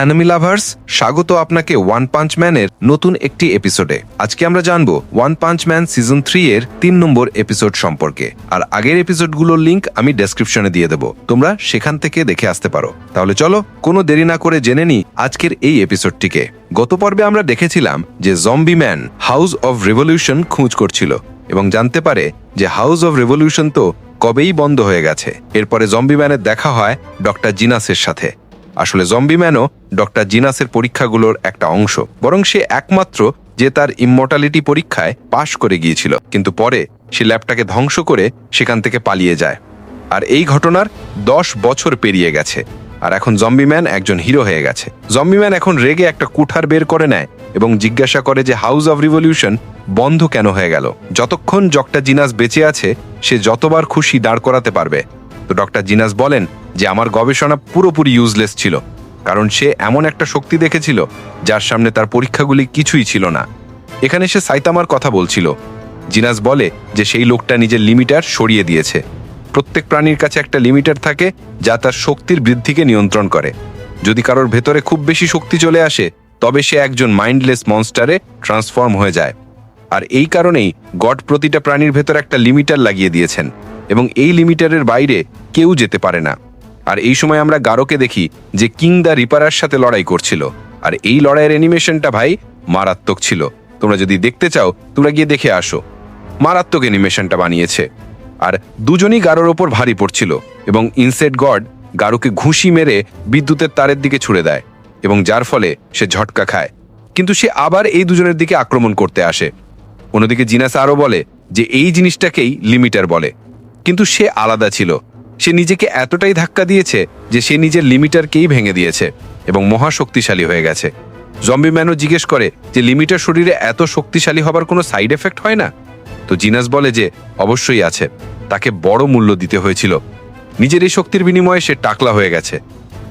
Enemy lovers স্বাগত আপনাকে one punch ম্যানের নতুন একটি এপিসোডে আজকে আমরা জানব one punch man season three এর তিন নম্বর এপিসোড সম্পর্কে। আর আগের এপিসোডগুলোর লিঙ্ক আমি ডেসক্রিপশনে দিয়ে দেবো। তোমরা সেখান থেকে দেখে আসতে পারো। তাহলে চলো, কোনো দেরি না করে জেনে নি আজকের এই এপিসোডটিকে গত পর্বে আমরা দেখেছিলাম যে zombie man house of revolution খোঁজ করছিল এবং জানতে পারে যে হাউস অব রেভলিউশন তো কবেই বন্ধ হয়ে গেছে। এরপরে জম্বি ম্যানের দেখা হয় ডক্টর জিনাসের সাথে। আসলে জম্বি ম্যানও ডক্টর জিনাসের পরীক্ষাগুলোর একটা অংশ। বরং সে একমাত্র যে তার ইমমর্টালিটি পরীক্ষায় পাশ করে গিয়েছিল। কিন্তু পরে সে ল্যাবটাকে ধ্বংস করে সেখান থেকে পালিয়ে যায়। আর এই ঘটনার দশ বছর পেরিয়ে গেছে। আর এখন জম্বি ম্যান একজন হিরো হয়ে গেছে। জম্বি ম্যান এখন রেগে একটা কুঠার বের করে নেয় এবং জিজ্ঞাসা করে যে হাউস অব রিভলিউশন বন্ধ কেন হয়ে গেল? যতক্ষণ ডক্টর জিনাস বেঁচে আছে, সে যতবার খুশি দাঁড় করাতে পারবে। তো ডক্টর জিনাস বলেন যে আমার গবেষণা পুরোপুরি ইউজলেস ছিল, কারণ সে এমন একটা শক্তি দেখেছিল যার সামনে তার পরীক্ষাগুলি কিছুই ছিল না। এখানে সে সাইতামার কথা বলছিল। জিনাস বলে যে সেই লোকটা নিজের লিমিটার সরিয়ে দিয়েছে। প্রত্যেক প্রাণীর কাছে একটা লিমিটার থাকে যা তার শক্তির বৃদ্ধিকে নিয়ন্ত্রণ করে। যদি কারোর ভেতরে খুব বেশি শক্তি চলে আসে, তবে সে একজন মাইন্ডলেস মনস্টারে ট্রান্সফর্ম হয়ে যায়। আর এই কারণেই গড প্রতিটা প্রাণীর ভেতর একটা লিমিটার লাগিয়ে দিয়েছেন এবং এই লিমিটারের বাইরে কেউ যেতে পারে না। আর এই সময় আমরা গারোকে দেখি যে কিং দ্য রিপারার সাথে লড়াই করছিল। আর এই লড়াইয়ের অ্যানিমেশনটা ভাই মারাত্মক ছিল। তোমরা যদি দেখতে চাও, তোমরা গিয়ে দেখে আসো। মারাত্মক অ্যানিমেশনটা বানিয়েছে। আর দুজনই গারোর ওপর ভারী পড়ছিল এবং ইনসেট গড গারোকে ঘুষি মেরে বিদ্যুতের তারের দিকে ছুড়ে দেয় এবং যার ফলে সে ঝটকা খায়। কিন্তু সে আবার এই দুজনের দিকে আক্রমণ করতে আসে। অন্যদিকে জিনাস আরও বলে যে এই জিনিসটাকেই লিমিটার বলে। কিন্তু সে আলাদা ছিল। সে নিজেকে এতটাই ধাক্কা দিয়েছে যে সে নিজের লিমিটারকেই ভেঙে দিয়েছে এবং মহাশক্তিশালী হয়ে গেছে। জম্বি ম্যানও জিজ্ঞেস করে যে, লিমিটার শরীরে এত শক্তিশালী হবার কোনো সাইড এফেক্ট হয় না? তো জিনাস বলে যে, অবশ্যই আছে। তাকে বড় মূল্য দিতে হয়েছিল। নিজের এই শক্তির বিনিময়ে সে টাকলা হয়ে গেছে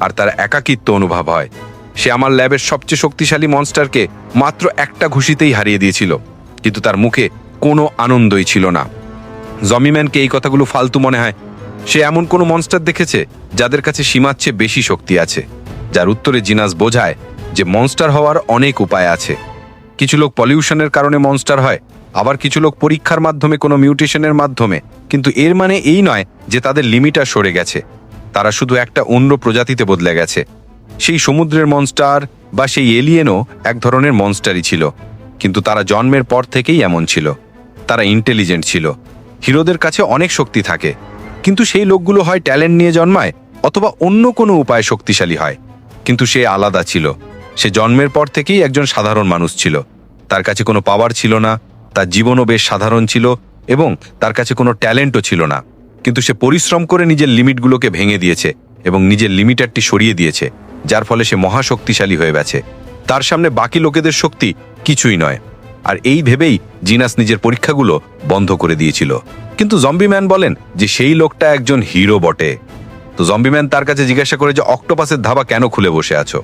আর তার একাকিত্ব অনুভব হয়। সে আমার ল্যাবের সবচেয়ে শক্তিশালী মনস্টারকে মাত্র একটা ঘুষিতেই হারিয়ে দিয়েছিল, কিন্তু তার মুখে কোনো আনন্দই ছিল না। জমিম্যানকে এই কথাগুলো ফালতু মনে হয় সে এমন কোনো মনস্টার দেখেছে যাদের কাছে সীমার চেয়ে বেশি শক্তি আছে, যার উত্তরে জিনাস বোঝায় যে মনস্টার হওয়ার অনেক উপায় আছে। কিছু লোক পলিউশনের কারণে মনস্টার হয়, আবার কিছু লোক পরীক্ষার মাধ্যমে কোনো মিউটেশনের মাধ্যমে। কিন্তু এর মানে এই নয় যে তাদের লিমিটার সরে গেছে। তারা শুধু একটা অন্য প্রজাতিতে বদলে গেছে। সেই সমুদ্রের মনস্টার বা সেই এলিয়েনও এক ধরনের মনস্টারই ছিল। কিন্তু তারা জন্মের পর থেকেই এমন ছিল। তারা ইন্টেলিজেন্ট ছিল। হিরোদের কাছে অনেক শক্তি থাকে। কিন্তু সেই লোকগুলো হয় ট্যালেন্ট নিয়ে জন্মায় অথবা অন্য কোনো উপায়ে শক্তিশালী হয়। কিন্তু সে আলাদা ছিল। সে জন্মের পর থেকেই একজন সাধারণ মানুষ ছিল। তার কাছে কোনো পাওয়ার ছিল না, তার জীবনও বেশ সাধারণ ছিল এবং তার কাছে কোনো ট্যালেন্টও ছিল না। কিন্তু সে পরিশ্রম করে নিজের লিমিটগুলোকে ভেঙে দিয়েছে এবং নিজের লিমিটারটি সরিয়ে দিয়েছে, যার ফলে সে মহাশক্তিশালী হয়ে গেছে। তার সামনে বাকি লোকেদের শক্তি কিছুই নয়। আর এই ভেবেই জিনাস নিজের পরীক্ষাগুলো বন্ধ করে দিয়েছিল। কিন্তু জম্বিম্যান বলেন যে সেই লোকটা একজন হিরো বটে। তো জম্বিম্যান তার কাছে জিজ্ঞাসা করে যে অক্টোপাসের ধাবা কেন খুলে বসে আছো?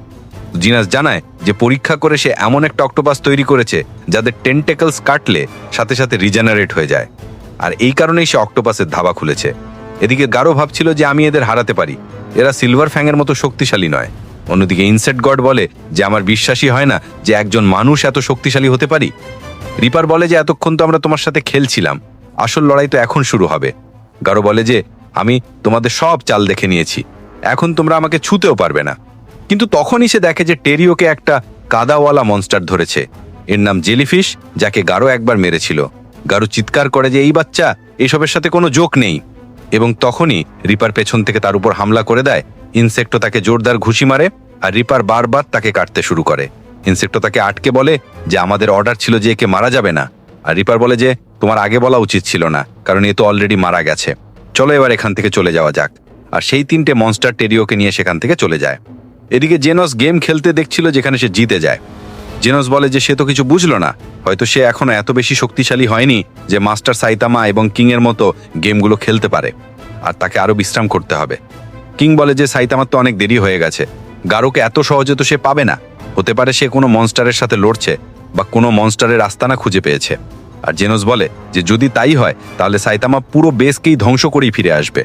জিনাস জানায় যে, পরীক্ষা করে সে এমন একটা অক্টোপাস তৈরি করেছে, যাদের টেন্টেকলস কাটলে সাথে সাথে রিজেনারেট হয়ে যায়। আর এই কারণেই সে অক্টোপাসের ধাবা খুলেছে। এদিকে গারো ভাবছিল যে, আমি এদের হারাতে পারি। এরা সিলভার ফ্যাংয়ের মতো শক্তিশালী নয়। অন্যদিকে ইনসেট গড বলে যে আমার বিশ্বাসই হয় না যে একজন মানুষ এত শক্তিশালী হতে পারি। রিপার বলে যে এতক্ষণ তো আমরা তোমার সাথে খেলছিলাম। আসল লড়াই তো এখন শুরু হবে। গারো বলে যে, আমি তোমাদের সব চাল দেখে নিয়েছি। এখন তোমরা আমাকে ছুতেও পারবে না। কিন্তু তখনই সে দেখে যে টেরিওকে একটা কাদাওয়ালা মনস্টার ধরেছে। এর নাম জেলিফিশ, যাকে গারো একবার মেরেছিল। গারো চিৎকার করে যে, এই বাচ্চা, এসবের সাথে কোনো জোক নেই। এবং তখনই রিপার পেছন থেকে তার উপর হামলা করে দেয় ইনসেক্টো তাকে জোরদার ঘুষি মারে আর রিপার বারবার তাকে কাটতে শুরু করে। ইনসেক্টো তাকে আটকে বলে যে আমাদের অর্ডার ছিল যে একে মারা যাবে না। আর রিপার বলে যে তোমার আগে বলা উচিত ছিল না, কারণ এ তো অলরেডি মারা গেছে। চলো এবার এখান থেকে চলে যাওয়া যাক। আর সেই তিনটে মনস্টার টেরিওকে নিয়ে সেখান থেকে চলে যায়। এদিকে জেনস গেম খেলতে দেখছিল যেখানে সে জিতে যায়। জেনস বলে যে সে তো কিছু বুঝলো না, হয়তো সে এখনও এত বেশি শক্তিশালী হয়নি যে মাস্টার সাইতামা এবং কিং এর মতো গেমগুলো খেলতে পারে। আর তাকে আরও বিশ্রাম করতে হবে। কিং বলে যে সাইতামার তো অনেক দেরি হয়ে গেছে। গারোকে এত সহজে তো সে পাবে না। হতে পারে সে কোনো মনস্টারের সাথে লড়ছে বা কোনো মনস্টারের আস্তানা খুঁজে পেয়েছে। আর জেনস বলে যে যদি তাই হয়, তাহলে সাইতামা পুরো বেসকেই ধ্বংস করেই ফিরে আসবে।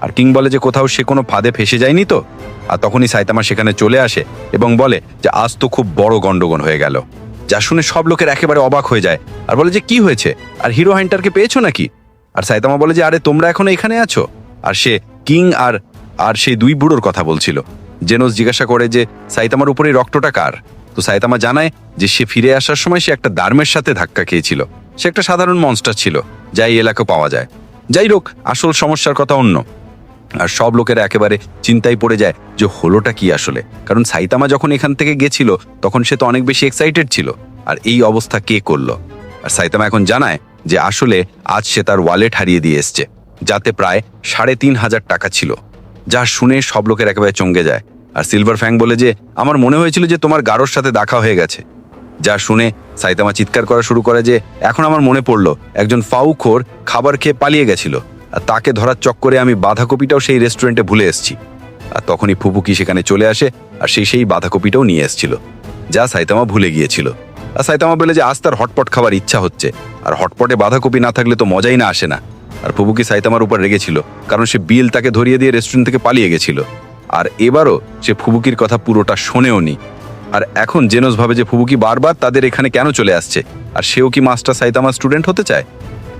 আর কিং বলে যে কোথাও সে কোনো ফাঁদে ফেসে যায়নি তো? আর তখনই সাইতামা সেখানে চলে আসে এবং বলে যে আজ তো খুব বড় গণ্ডগোল হয়ে গেল। যা শুনে সব লোকের একেবারে অবাক হয়ে যায়। আর বলে যে কি হয়েছে? আর হিরো হান্টারকে পেয়েছ নাকি? আর সাইতামা বলে যে আরে তোমরা এখন এখানে আছো? আর সে কিং আর আর সেই দুই বুড়োর কথা বলছিল। জেনোস জিজ্ঞাসা করে যে, সাইতামার উপরে রক্তটা কার? তো সাইতামা জানায় যে, সে ফিরে আসার সময় সে একটা দার্মের সাথে ধাক্কা খেয়েছিল। সে একটা সাধারণ মনস্টার ছিল, যা এই এলাকায় পাওয়া যায়। যাই হোক, আসল সমস্যার কথা অন্য। আর সব লোকেরা একেবারে চিন্তায় পড়ে যায় যে, হলোটা কি আসলে? কারণ সাইতামা যখন এখান থেকে গেছিল, তখন সে তো অনেক বেশি এক্সাইটেড ছিল। আর এই অবস্থা কে করল? আর সাইতামা এখন জানায় যে, আসলে আজ সে তার ওয়ালেট হারিয়ে দিয়ে এসছে, যাতে প্রায় সাড়ে তিন হাজার টাকা ছিল। যা শুনে সব লোকের একেবারে চমকে যায়। আর সিলভার ফ্যাং বলে যে, আমার মনে হয়েছিল যে তোমার গারোর সাথে দেখা হয়ে গেছে। যা শুনে সাইতামা চিৎকার করা শুরু করে যে, এখন আমার মনে পড়ল, একজন ফাউখোর খাবার খেয়ে পালিয়ে গেছিল, আর তাকে ধরার চক্করে আমি বাঁধাকপিটাও সেই রেস্টুরেন্টে ভুলে এসেছি। আর তখনই ফুপুকি সেখানে চলে আসে, আর সেই সেই বাঁধাকপিটাও নিয়ে এসেছিল, যা সাইতামা ভুলে গিয়েছিল। আর সাইতামা বলে যে, আজ তার হটপট খাবার ইচ্ছা হচ্ছে, আর হটপটে বাঁধাকপি না থাকলে তো মজাই না আসে না। আর ফুবুকি সাইতামার উপর রেগেছিল, কারণ সে বিল তাকে ধরিয়ে দিয়ে রেস্টুরেন্ট থেকে পালিয়ে গেছিল। আর এবারও সে ফুবুকির কথা পুরোটা শোনেও নি। আর এখন জেনস ভাবে যে ফুবুকি বারবার তাদের এখানে কেন চলে আসছে, আর সেও কি মাস্টার সাইতামা স্টুডেন্ট হতে চায়?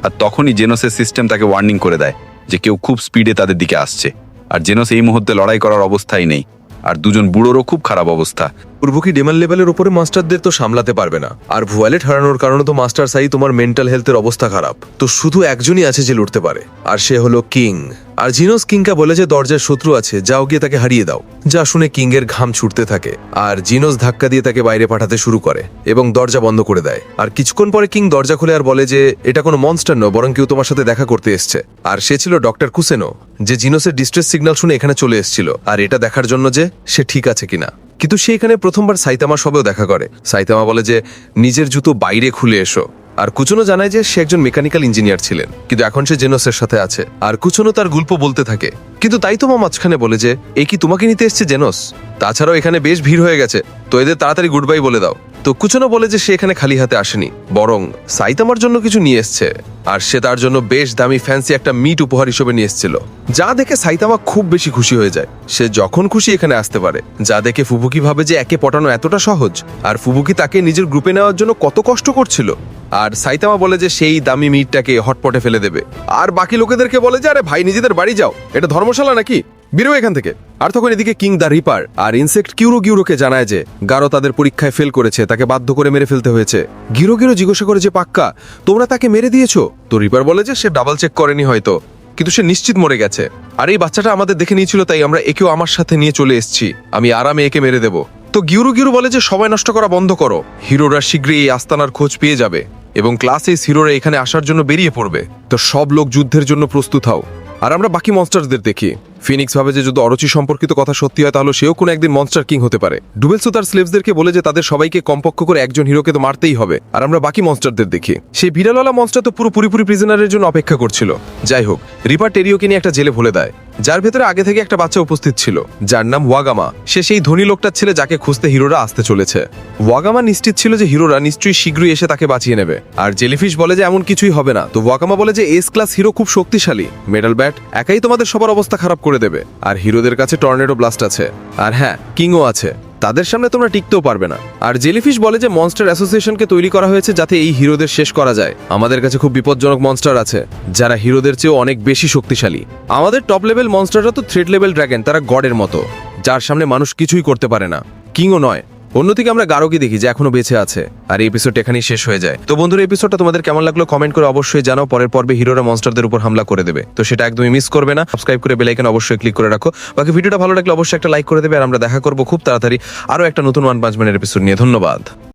আর তখনই জেনসের সিস্টেম তাকে ওয়ার্নিং করে দেয় যে কেউ খুব স্পিডে তাদের দিকে আসছে। আর জেনস এই মুহূর্তে লড়াই করার অবস্থায় নেই। আর দুজন বুড়োরও খুব খারাপ অবস্থা। পূর্ব কি ডিমান্ড লেভেলের উপরে মাস্টারদের তো সামলাতে পারবে না। আর ভুয়ালেট হারানোর কারণে তো মাস্টার সাই তোমার মেন্টাল হেলথের অবস্থা খারাপ। তো শুধু একজনই আছে যে লড়তে পারে, আর সে হলো কিং। আর জিনোস কিংকা বলে যে দরজার শত্রু আছে, যাও গিয়ে তাকে হারিয়ে দাও। যা শুনে কিং এর ঘাম ছুটতে থাকে, আর জিনোস ধাক্কা দিয়ে তাকে বাইরে পাঠাতে শুরু করে এবং দরজা বন্ধ করে দেয়। আর কিছুক্ষণ পরে কিং দরজা খুলে আর বলে যে, এটা কোনো মনস্টার নয়, বরং কেউ তোমার সাথে দেখা করতে এসছে। আর সে ছিল ডক্টর কুসেনো, যে জিনোসের ডিস্ট্রেস সিগন্যাল শুনে এখানে চলে এসেছিল। আর এটা দেখার জন্য যে, সে ঠিক আছে কিনা। কিন্তু সে এখানে প্রথমবার সাইতামা সবেও দেখা করে। সাইতামা বলে যে, নিজের জুতো বাইরে খুলে এসো। আর কুচনো জানায় যে সে একজন মেকানিক্যাল ইঞ্জিনিয়ার ছিলেন, কিন্তু এখন সে জেনোসের সাথে আছে। আর কুচনো তার গল্প বলতে থাকে। কিন্তু তাই তোমা মাঝখানে বলে যে, এ কি তোমাকে নিতে এসছে জেনোস? তাছাড়াও এখানে বেশ ভিড় হয়ে গেছে। তো এদের তাড়াতাড়ি গুড বাই বলে দাও। তো কুচনো বলে যে সে এখানে খালি হাতে আসেনি, বরং সাইতামার জন্য কিছু নিয়ে এসছে। আর সে তার জন্য বেশ দামি ফ্যান্সি একটা মিট উপহার হিসেবে নিয়ে এসেছিল। যা দেখে সাইতামা খুব বেশি খুশি হয়ে যায়। সে যখন খুশি এখানে আসতে পারে। যা দেখে ফুবুকি ভাবে যে একে পটানো এতটা সহজ, আর ফুবুকি তাকে নিজের গ্রুপে নেওয়ার জন্য কত কষ্ট করছিল। আর সাইতামা বলে যে সেই দামি মিটটাকে হটপটে ফেলে দেবে। আর বাকি লোকেদেরকে বলে যে, আরে ভাই, নিজেদের বাড়ি যাও। এটা ধর্মশালা নাকি? বেরো এখান থেকে। আর তখন এদিকে কিং দ্য রিপার আর ইনসেক্ট কিউরো গিউরোকে জানায় যে, গারো তাদের পরীক্ষায় ফেল করেছে, তাকে বাধ্য করে মেরে ফেলতে হয়েছে। গিরো গিরো জিজ্ঞাসা করে যে, পাক্কা, তোমরা তাকে মেরে দিয়েছ? তো রিপার বলে যে, সে ডাবল চেক করেনি হয়তো, কিন্তু সে নিশ্চিত মরে গেছে। আর এই বাচ্চাটা আমাদের দেখে নিয়েছিল, তাই আমরা একেও আমার সাথে নিয়ে চলে এসেছি। আমি আরামে একে মেরে দেব। তো গিউরু গিউরু বলে যে সবাই নষ্ট করা বন্ধ করো। হিরোরা শীঘ্রই এই আস্তানার খোঁজ পেয়ে যাবে এবং ক্লাসে হিরোরা এখানে আসার জন্য বেরিয়ে পড়বে। তো সব লোক যুদ্ধের জন্য প্রস্তুত হও। আর আমরা বাকি মনস্টারদের দেখি। ফিনিক্স ভাবে যে যদি অরচি সম্পর্কিত কথা সত্যি হয়, তাহলে সেও কোনো একদিন মনস্টার কিং হতে পারে। ডুবেলসো তার স্লেভসদেরকে বলে যে তাদের সবাইকে কমপক্ষ করে একজন হিরোকে তো মারতেই হবে। আর আমরা বাকি মনস্টারদের দেখি। সেই বিড়ালওয়ালা মনস্টার তো পুরো পুরিপুরি প্রিজনারের জন্য অপেক্ষা করছিল। যাই হোক, রিপার টেরিওকে নিয়ে একটা জেলে ভুলে দেয়। যার ভেতরে আগে থেকে একটা বাচ্চা উপস্থিত ছিল, যার নাম ওয়াগামা। সে সেই ধনী লোকটার ছেলে যাকে খুঁজতে হিরোরা আসতে চলেছে। ওয়াগামা নিশ্চিত ছিল যে হিরোরা নিশ্চয়ই শীঘ্রই এসে তাকে বাঁচিয়ে নেবে। আর জেলিফিশ বলে যে এমন কিছুই হবে না। তো ওয়াগামা বলে যে এস ক্লাস হিরো খুব শক্তিশালী। মেডাল ব্যাট একাই তোমাদের সবার অবস্থা খারাপ করে দেবে। আর হিরোদের কাছে টর্নেডো ব্লাস্ট আছে। আর হ্যাঁ কিংও আছে। তাদের সামনে তোমরা টিকতেও পারবে না। আর জেলিফিশ বলে যে মনস্টার অ্যাসোসিয়েশনকে তৈরি করা হয়েছে যাতে এই হিরোদের শেষ করা যায়। আমাদের কাছে খুব বিপজ্জনক মনস্টার আছে, যারা হিরোদের চেয়েও অনেক বেশি শক্তিশালী। আমাদের টপ লেভেল মনস্টাররা তো থ্রেড লেভেল ড্রাগন তারা গডের মতো, যার সামনে মানুষ কিছুই করতে পারে না। কিংও নয় অন্যদিকে আমরা গারোকে দেখি, যে এখনও বেঁচে আছে। আর এই এপিসোড এখানেই শেষ হয়ে যায়। তো বন্ধুরা এপিসোডটা তোমাদের কেমন লাগল কমেন্ট করে অবশ্যই জানাও। পরের পর্বে হিরোরা মনস্টারদের উপর হামলা করে দেবে। তো সেটা একদমই মিস করবে না। সাবস্ক্রাইব করে বেলাইকন অবশ্যই ক্লিক করে রাখো। বাকি ভিডিওটা ভালো লাগলে অবশ্যই একটা লাইক করে দেবে। আর আমরা দেখা করব খুব তাড়াতাড়ি আরও একটা নতুন ওয়ান পাঁচ মিনিট এপিসোড নিয়ে। ধন্যবাদ।